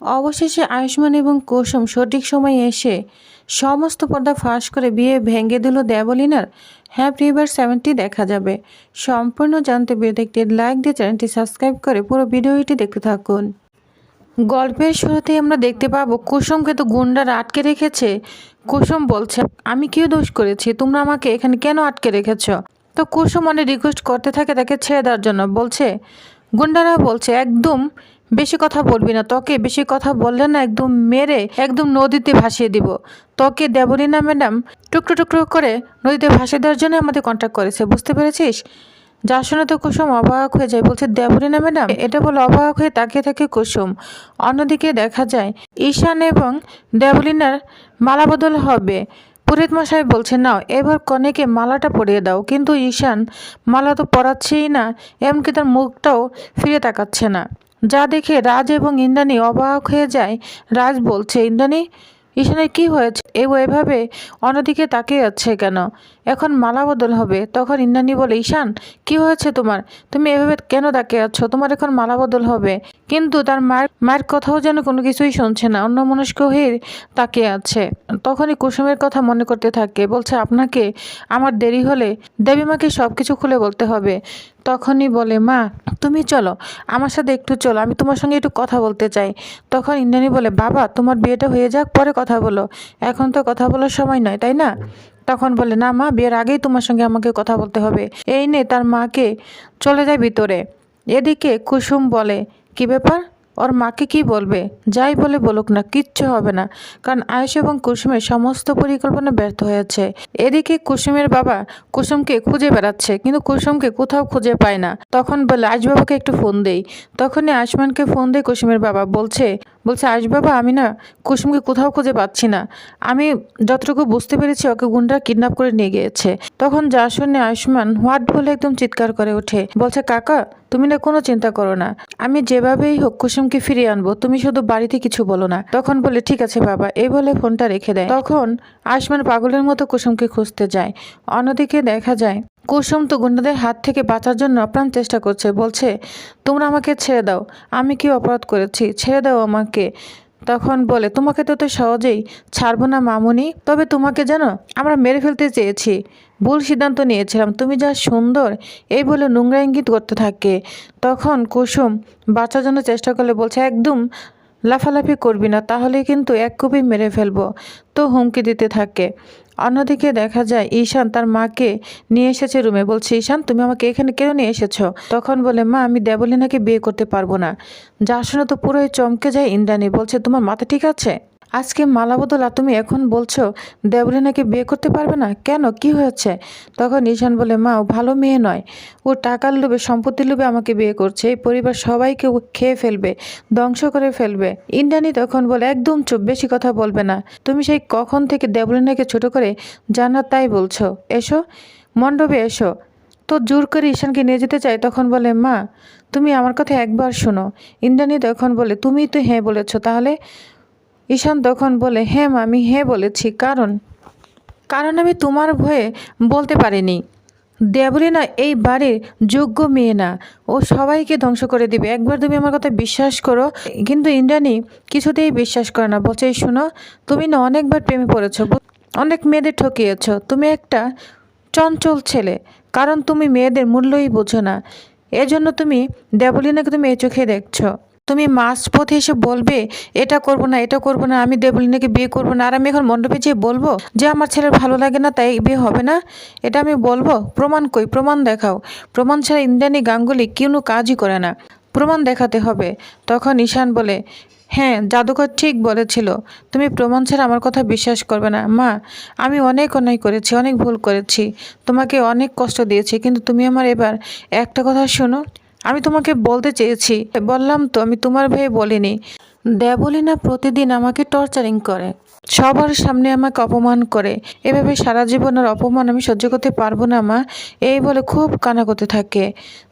অবশেষে আয়ুষ্মান এবং কুসুম সঠিক সময়ে এসে সমস্ত পর্দা ফাঁস করে বিয়ে ভেঙে দিল দেবলিনার। হ্যাপি এবার সেভেনটি দেখা যাবে। সম্পূর্ণ জানতে একটি লাইক দিয়ে চ্যানেলটি সাবস্ক্রাইব করে পুরো ভিডিওটি দেখতে থাকুন। গল্পের শুরুতেই আমরা দেখতে পাবো, কুসুমকে তো গুন্ডারা আটকে রেখেছে। কুসুম বলছে, আমি কি দোষ করেছি? তোমরা আমাকে এখানে কেন আটকে রেখেছ? তো কুসুম অনেক রিকোয়েস্ট করতে থাকে তাকে ছেড়ে দেওয়ার জন্য। বলছে, গুন্ডারা বলছে, একদম বেশি কথা বলবি না। তোকে বেশি কথা বললে না একদম মেরে একদম নদীতে ভাসিয়ে দিব। তোকে দেবলীনা ম্যাডাম টুকরো টুকরো করে নদীতে ভাসিয়ে দেওয়ার জন্য আমাদের কন্ট্যাক্ট করেছে, বুঝতে পেরেছিস? যার শুনে তো কুসুম অবাক হয়ে যায়, বলছে দেবলীনা ম্যাডাম? এটা বলে অবাক হয়ে তাকিয়ে থাকে কুসুম। অন্যদিকে দেখা যায়, ঈশান এবং দেবলীনার মালা বদল হবে। পুরোহিত মশাই বলছে, নাও, এবার কনেকে মালাটা পরিয়ে দাও। কিন্তু ঈশান মালা তো পরাচ্ছেই না, এমনকি তার মুখটাও ফিরে তাকাচ্ছে না। যা দেখে রাজ এবং ইন্দ্রাণী অবাক হয়ে যায়। রাজ বলছে, ইন্দ্রাণী ঈশানের কি হয়েছে? এও এভাবে অন্যদিকে তাকিয়ে যাচ্ছে কেন? এখন মালা বদল হবে। তখন ইন্দ্রাণী বলে, ঈশান, কি হয়েছে তোমার? তুমি এভাবে কেন তাকিয়ে আছো? তোমার এখন মালা বদল হবে। কিন্তু তার মায়ের মায়ের কথাও যেন কোনো কিছুই শুনছে না, অন্য মনস্ক হয়ে তাকিয়ে আছে। তখনই কুসুমের কথা মনে করতে থাকে, বলছে, আপনাকে আমার দেরি হলে দেবীমাকে সব কিছু খুলে বলতে হবে। তখনই বলে, মা, তুমি চলো, আমার সাথে একটু চলো, আমি তোমার সঙ্গে একটু কথা বলতে চাই। তখন ইন্দ্রাণী বলে, বাবা, তোমার বিয়েটা হয়ে যাক, পরে কথা বলো। এখন তো কথা বলার সময় নয়, তাই না? তখন বলে, না মা, বিয়ের আগেই তোমার সঙ্গে আমাকে কথা বলতে হবে। এই নে তার মাকে, চলে যায় ভিতরে। এদিকে কুসুম বলে, কি ব্যাপার? ওর মাকে কি বলবে? যাই বলে বলুক না, কিচ্ছু হবে না। কারণ আয়ুষ এবং কুসুমের সমস্ত পরিকল্পনা ব্যর্থ হয়েছে। এদিকে কুসুমের বাবা কুসুমকে খুঁজে বেড়াচ্ছে, কিন্তু কুসুমকে কোথাও খুঁজে পায় না। তখন বলে আজ বাবাকে একটু ফোন দেই। তখনই আয়ুষ্মানকে ফোন দেয় কুসুমের বাবা বলছে বলছে আয়ুষ বাবা, আমি না কুসুমকে কোথাও খুঁজে পাচ্ছি না। আমি যতটুকু বুঝতে পেরেছি, ওকে গুন্ডা কিডন্যাপ করে নিয়ে গিয়েছে। তখন যা শুনে আয়ুষ্মান হোয়াট বলে একদম চিৎকার করে ওঠে। বলছে, কাকা, তুমি না কোনো চিন্তা করো না। আমি যেভাবেই হোক কুসুমকে ফিরিয়ে আনব, তুমি শুধু বাড়িতে কিছু বলো না। তখন বলে, ঠিক আছে বাবা। এই বলে ফোনটা রেখে দেয়। তখন আয়ুষ্মান পাগলের মতো কুসুমকে খুঁজতে যায়। অন্যদিকে দেখা যায় কুসুম তো গুন্ডাদের হাত থেকে বাঁচার জন্য আপ্রাণ চেষ্টা করছে, বলছে, তোমরা আমাকে ছেড়ে দাও, আমি কি অপরাধ করেছি? ছেড়ে দাও আমাকে। তখন বলে, তোমাকে তো তো সহজেই ছাড়বো না মামুনি, তবে তোমাকে জানো আমরা মেরে ফেলতে চেয়েছি। ভুল সিদ্ধান্ত নিয়েছিলাম, তুমি যা সুন্দর, এই বলে নোংরা ইঙ্গিত করতে থাকে। তখন কুসুম বাঁচার জন্য চেষ্টা করলে, বলছে, একদম লাফালাফি করবি না তাহলে কিন্তু এক কপি মেরে ফেলব। তো হুমকি দিতে থাকে। অন্যদিকে দেখা যায়, ঈশান তার মাকে নিয়ে এসেছে রুমে। বলছে, ঈশান, তুমি আমাকে এখানে কেন নিয়ে এসেছ? তখন বলে, মা, আমি দেবলিনাকে বিয়ে করতে পারব না। যা শুনে তো পুরোই চমকে যায় ইন্দ্রাণী। বলছে, তোমার মাথা ঠিক আছে? আজকে মালা বদল তুমি এখন বলছো দেবলিনাকে বিয়ে করতে পারবে না? কেন? কি হয়েছে? তখন ঈশান বলে, মা, ও ভালো মেয়ে নয়। ও টাকার লোভে, সম্পত্তির লোভে আমাকে বিয়ে করছে। এই পরিবার সবাইকে খেয়ে ফেলবে, ধ্বংস করে ফেলবে। ইন্দ্রাণী তখন বলে, একদম চুপ, বেশি কথা বলবে না। তুমি সেই কখন থেকে দেবলিনাকে ছোট করে জানা তাই বলছো? এসো, মণ্ডপে এসো। তো জোর করে ঈশানকে নিয়ে যেতে চায়, তখন বলে, মা, তুমি আমার কথা একবার শোনো। ইন্দ্রাণী তখন বলে, তুমি তো হ্যাঁ বলেছ, তাহলে ঈশান তখন বলে হ্যাঁ আমি হ্যাঁ বলেছি। কারণ কারণ আমি তোমার ভয়ে বলতে পারিনি। দেবলীনা এই বাড়ির যোগ্য মেয়ে না। ও সবাইকে ধ্বংস করে দিবে। একবার তুমি আমার কথা বিশ্বাস করো। কিন্তু ইন্দ্রাণী কিছুতেই বিশ্বাস করে না। বলছে, "এই শোনো, তুমি না অনেকবার প্রেমে পড়েছো। অনেক মেয়েদের ঠকিয়েছো। তুমি একটা চঞ্চল ছেলে। কারণ তুমি মেয়েদের মূল্যই বোঝো না। এজন্য তুমি দেবলিনাকে তুমি এ চোখে দেখছ। তুমি মাস পথে এসে বলবে, এটা করব না, এটা করব না, আমি দেবলীনাকে বিয়ে করব না। আর আমি এখন মণ্ডপে যেয়ে বলব যে, আমার ছেলের ভালো লাগে না, তাই বিয়ে হবে না। এটা আমি বলব, প্রমাণ কই? প্রমাণ দেখাও। প্রমাণ ছাড়া ইন্দ্রাণী গাঙ্গুলি কোনো কাজই করে না। প্রমাণ দেখাতে হবে। তখন ঈশান বলে হ্যাঁ জাদুঘর ঠিক বলেছিল। তুমি প্রমাণ ছাড়া আমার কথা বিশ্বাস করবে না। মা, আমি অনেক অন্যায় করেছি, অনেক ভুল করেছি। তোমাকে অনেক কষ্ট দিয়েছি, কিন্তু তুমি আমার এবার একটা কথা শোনো। আমি তোমাকে বলতে চেয়েছি। বললাম তো, আমি তোমার ভয়ে বলিনি। দেবলিনা প্রতিদিন আমাকে টর্চারিং করে। সবার সামনে আমাকে অপমান করে। এভাবে সারা জীবনের অপমান আমি সহ্য করতে পারব না, মা। এই বলে খুব কানা করতে থাকে।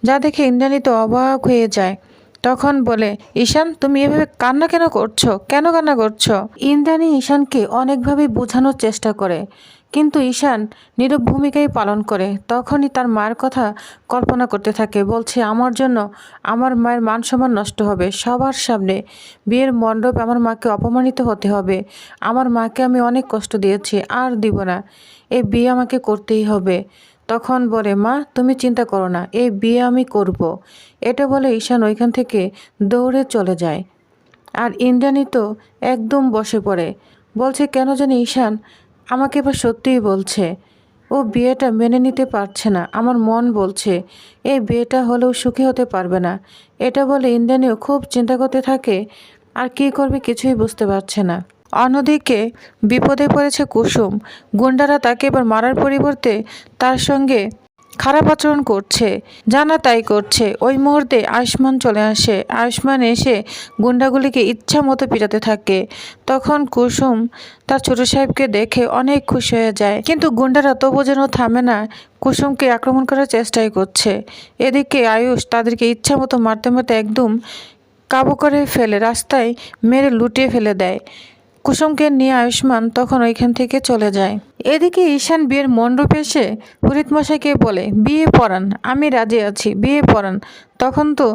যা দেখে ইন্দ্রাণী তো অবাক হয়ে যায়। তখন বলে, ঈশান, তুমি এভাবে কান্না কেন করছ? কেন কান্না করছ? ইন্দ্রাণী ঈশানকে অনেকভাবে বোঝানোর চেষ্টা করে। কিন্তু ঈশান নীরব ভূমিকাই পালন করে। তখনই তার মায়ের কথা কল্পনা করতে থাকে, বলছে, আমার জন্য আমার মায়ের মান সম্মান নষ্ট হবে। সবার সামনে বিয়ের মণ্ডপে আমার মাকে অপমানিত হতে হবে। আমার মাকে আমি অনেক কষ্ট দিয়েছি, আর দিব না। এই বিয়ে আমাকে করতেই হবে। তখন বলে, মা, তুমি চিন্তা করো না, এই বিয়ে আমি করব। এটা বলে ঈশান ওইখান থেকে দৌড়ে চলে যায়। আর ইন্দ্রাণী তো একদম বসে পড়ে। বলছে, কেন জানি ঈশান আমাকে এবার সত্যিই বলছে, ও বিয়েটা মেনে নিতে পারছে না। আমার মন বলছে, এই বিয়েটা হলেও সুখী হতে পারবে না। এটা বলে ইন্দ্রাণীও খুব চিন্তা করতে থাকে, আর কি করবে কিছুই বুঝতে পারছে না। অন্যদিকে বিপদে পড়েছে কুসুম। গুন্ডারা তাকে এবার মারার পরিবর্তে তার সঙ্গে খারাপ আচরণ করছে। জানা তাই করছে। ওই মুহূর্তে আয়ুষ্মান চলে আসে। আয়ুষ্মান এসে গুন্ডাগুলিকে ইচ্ছা মতো পিটাতে থাকে। তখন কুসুম তার ছোট সাহেবকে দেখে অনেক খুশি হয়ে যায়। কিন্তু গুন্ডারা তবু যেন থামে না, কুসুমকে আক্রমণ করার চেষ্টাই করছে। এদিকে আয়ুষ তাদেরকে ইচ্ছা মতো মারতে মারতে একদম কাবু করে ফেলে, রাস্তায় মেরে লুটিয়ে ফেলে দেয়। কুসুমকে নিয়ে আয়ুষ্মান তখন ওইখান থেকে চলে যায়। এদিকে ঈশান বিয়ের মণ্ডপে এসে পুরীত মশাইকে বলে, বিয়ে পড়ান, আমি রাজি আছি, বিয়ে পড়ান। তখন তো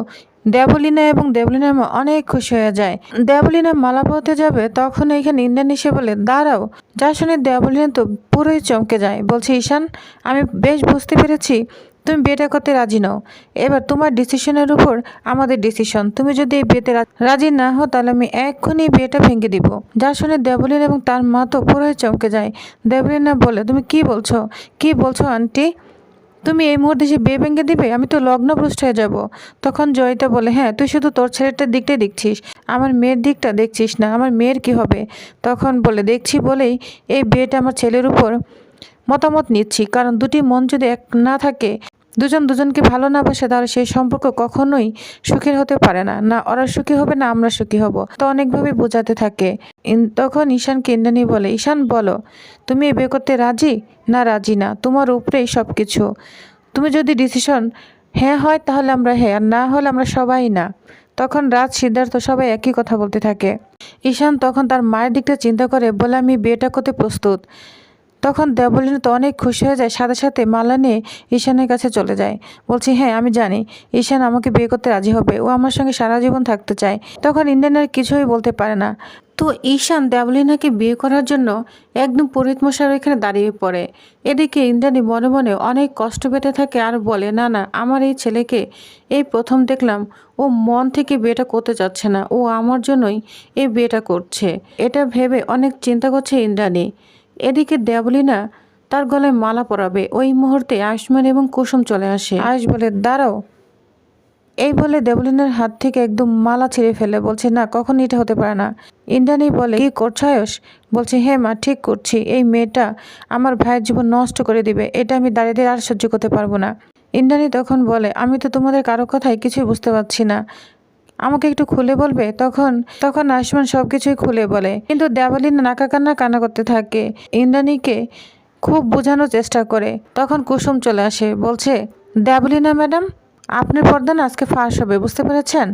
দেবলীনা এবং দেবলীনার মা অনেক খুশি হয়ে যায়। দেবলীনা মালা পরতে যাবে, তখন এইখানে ইন্দ্রান এসে বলে, দাঁড়াও, যা শুনে দেবলীনা তো পুরোই চমকে যায়। বলছে, ঈশান, আমি বেশ বুঝতে পেরেছি তুমি বিয়েটা করতে রাজি নও। এবার তোমার ডিসিশনের উপর আমাদের ডিসিশন তুমি যদি এই বিয়েতে রাজি না হও, তাহলে আমি এক্ষুনি বিয়েটা ভেঙে দিব। যা শুনে দেবলিন এবং তার মা তো পুরোই চমকে যায়। দেবলীনা বলে তুমি কি বলছো? কি বলছো, আন্টি? তুমি এই মুহূর্তে সে বিয়ে ভেঙে দিবে, আমি তো লগ্নভ্রষ্ট হয়ে যাব। তখন জয়িতা বলে হ্যাঁ তুই শুধু তোর ছেলেটার দিকটাই দেখছিস। আমার মেয়ের দিকটা দেখছিস না। আমার মেয়ের কি হবে? তখন বলে, দেখছি বলেই এই বিয়েটা আমার ছেলের উপর মতামত নিচ্ছি, কারণ দুটি মন যদি এক না থাকে, দুজন দুজনকে ভালো না বাসে, তাহলে সেই সম্পর্ক কখনোই সুখের হতে পারে না। না ওরা সুখী হবে, না আমরা সুখী হব। তো অনেকভাবে বোঝাতে থাকে। তখন ঈশানকে ইন্দ্রাণী বলে, ঈশান, বলো, তুমি বিয়ে করতে রাজি না রাজি না? তোমার উপরেই সব কিছু তুমি যদি ডিসিশন হ্যাঁ হয়, তাহলে আমরা হ্যাঁ আর না হলে আমরা সবাই না। তখন রাজ, সিদ্ধার্থ সবাই একই কথা বলতে থাকে। ঈশান তখন তার মায়ের দিকটা চিন্তা করে, বলে, আমি বিয়েটা করতে প্রস্তুত। তখন দেবলিন তো অনেক খুশি হয়ে যায়, সাথে সাথে মালা নিয়ে ঈশানের কাছে চলে যায়। বলছি হ্যাঁ আমি জানি। ঈশান আমাকে বিয়ে করতে রাজি হবে। ও আমার সঙ্গে সারা জীবন থাকতে চায়। তখন ইন্ডিয়ানের কিছুই বলতে পারে না। তো ঈশান দেবলিনাকে বিয়ে করার জন্য একদম পরিত মশার এখানে দাঁড়িয়ে পড়ে। এদিকে ইন্দ্রাণী মনে মনে অনেক কষ্ট পেতে থাকে আর বলে, না না, আমার এই ছেলেকে এই প্রথম দেখলাম। ও মন থেকে বিয়েটা করতে চাচ্ছে না। ও আমার জন্যই এই বিয়েটা করছে। এটা ভেবে অনেক চিন্তা করছে ইন্দ্রাণী। এদিকে দেবলিনা তার গলায় মালা পরাবে। ওই মুহূর্তে আয়ুষ্মান এবং কুসুম চলে আসে। আয়ুষ বলে, দাঁড়াও। এই বলে দেবলিনের হাত থেকে একদম মালা ছিঁড়ে ফেলে। বলছে, না, কখন এটা হতে পারে না। ইন্দ্রাণী বলে, কি করছ আয়ুষ? বলছে হ্যাঁ মা, ঠিক করছি। এই মেয়েটা আমার ভাইয়ের জীবন নষ্ট করে দিবে। এটা আমি দাঁড়িয়ে আর সহ্য করতে পারব না। ইন্দ্রাণী তখন বলে, আমি তো তোমাদের কারও কথাই কিছুই বুঝতে পারছি না। আমাকে একটু খুলে বলবে? তখন তখন আয়ুষ্মান সব কিছুই খুলে বলে। কিন্তু দেবালিনা নাকা কান্না কান্না করতে থাকে। ইন্দ্রাণীকে খুব বোঝানোর চেষ্টা করে। তখন কুসুম চলে আসে, বলছে দেবলিনা ম্যাডাম? আপনার পর্দা না আজকে ফাঁস হবে, বুঝতে পেরেছেন?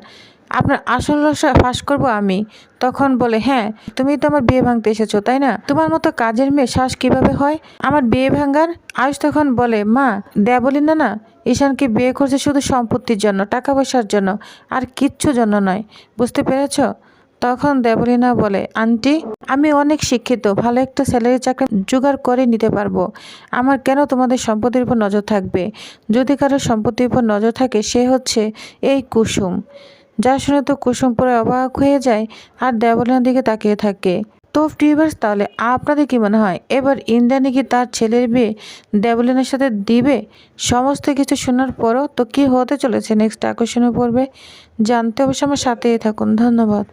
আপনার আসল রহস্য ফাঁস করব আমি। তখন বলে হ্যাঁ তুমি তো আমার বিয়ে ভাঙতে এসেছ, তাই না? তোমার মতো কাজের মেয়ে শ্বাস কীভাবে হয়? আমার বিয়ে ভাঙার? আয়ুষ তখন বলে, মা দেবলিনা না ঈশানকে বিয়ে করছে শুধু সম্পত্তির জন্য টাকা পয়সার জন্য, আর কিচ্ছু জন্য নয়। বুঝতে পেরেছ? তখন দেবলীনা বলে, আন্টি, আমি অনেক শিক্ষিত, ভালো একটা স্যালারি চাকরি জোগাড় করে নিতে পারব। আমার কেন তোমাদের সম্পত্তির উপর নজর থাকবে? যদি কারও সম্পত্তির উপর নজর থাকে, সে হচ্ছে এই কুসুম। যা শুনে তো কুসুম পরে অবাক হয়ে যায়, আর দেবলীনার দিকে তাকিয়ে থাকে। তো ভিউয়ার্স তাহলে আপনাদের কি মনে হয়? এবার ইন্দ্রাণী কি তার ছেলের বিয়ে দেবলিনের সাথে দিবে? সমস্ত কিছু শোনার পরও তো কি হতে চলেছে? নেক্সট আকর্ষণীয় পড়বে। জানতে অবশ্য আমার সাথেই থাকুন। ধন্যবাদ।